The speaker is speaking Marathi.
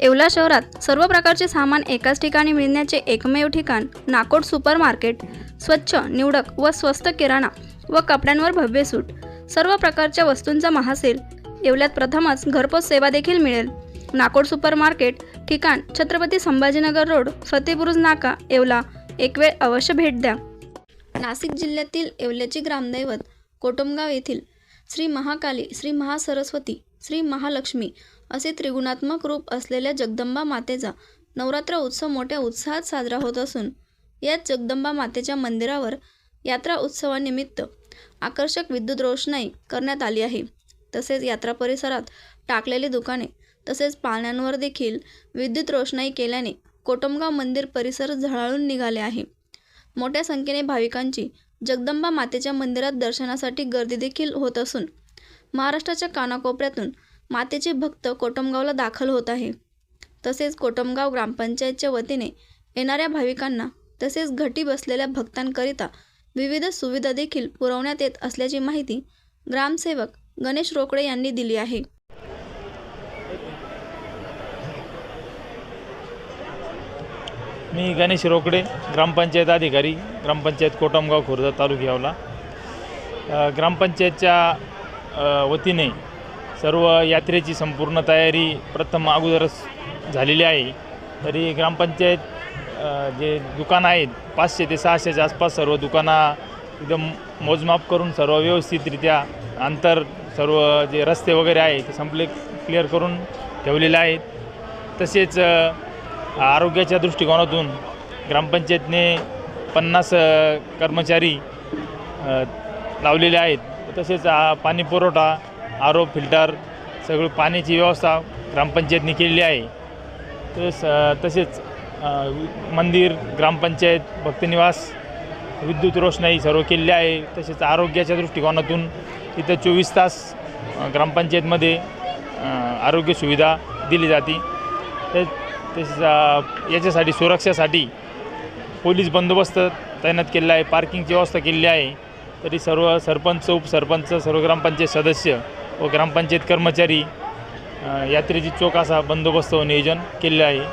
येवला शहरात सर्व प्रकारचे सामान एकाच ठिकाणी मिळण्याचे एकमेव ठिकाण नाकोड सुपर मार्केट स्वच्छ निवडक व स्वस्त किराणा व कपड्यांवर भव्य सूट. सर्व प्रकारच्या वस्तूंचा महासेल. येवल्यात प्रथमच घरपोच सेवा देखील मिळेल. नाकोड सुपर मार्केट ठिकाण छत्रपती संभाजीनगर रोड फतेपुरुज नाका येवला. एक वेळ अवश्य भेट द्या. नाशिक जिल्ह्यातील येवल्याची ग्रामदैवत कोटमगाव येथील श्री महाकाली श्री महासरस्वती श्री महालक्ष्मी असे त्रिगुणात्मक रूप असलेल्या जगदंबा मातेचा नवरात्र उत्सव मोठ्या उत्साहात साजरा होत असून याच जगदंबा मातेच्या मंदिरावर यात्रा उत्सवानिमित्त आकर्षक विद्युत रोषणाई करण्यात आली आहे. तसेच यात्रा परिसरात टाकलेली दुकाने तसेच पाळण्यांवर देखील विद्युत रोषणाई केल्याने कोटमगाव मंदिर परिसर झळाळून निघाले आहे. मोठ्या संख्येने भाविकांची जगदंबा मातेच्या मंदिरात दर्शनासाठी गर्दी देखील होत असून महाराष्ट्राच्या कानाकोपऱ्यातून मातेचे भक्त कोटमगावला दाखल होत आहे. तसेच कोटमगाव ग्रामपंचायतच्या वतीने येणाऱ्या भाविकांना तसेच घटी बसलेल्या भक्तांकरिता विविध सुविधा देखील पुरवण्यात येत असल्याची माहिती ग्रामसेवक गणेश रोकडे यांनी दिली आहे. मी गणेश रोकडे ग्रामपंचायत अधिकारी ग्रामपंचायत कोटमगाव खुर्द तालुक्यावला. ग्रामपंचायतच्या वतीने सर्व यात्रेची संपूर्ण तयारी प्रथम अगोदरच झालेली आहे. तरी ग्रामपंचायत जे दुकानं आहेत पाचशे ते सहाशेच्या आसपास सर्व दुकानं एकदम मोजमाप करून सर्व व्यवस्थितरित्या अंतर सर्व जे रस्ते वगैरे आहे ते संपले क्लिअर करून ठेवलेले आहेत. तसेच आरोग्याच्या दृष्टिकोनातून ग्रामपंचायतने पन्नास कर्मचारी लावलेले आहेत. तसेच पाणी पुरवठा आरो फिल्टर सगळं पाण्याची व्यवस्था ग्रामपंचायतने केलेली आहे. तस तसेच मंदिर ग्रामपंचायत भक्तनिवास विद्युत रोषणाई सर्व केलेली आहे. तसेच आरोग्याच्या दृष्टिकोनातून इथं चोवीस तास ग्रामपंचायतमध्ये आरोग्य सुविधा दिली जाते. ते तसेच याच्यासाठी सुरक्षेसाठी पोलीस बंदोबस्त तैनात केलेला आहे. पार्किंगची व्यवस्था केलेली आहे. तरी सर्व सरपंच उपसरपंच सर्व ग्रामपंचायत सदस्य व ग्रामपंचायत कर्मचारी यात्रेची चोख असा बंदोबस्त व नियोजन केले आहे.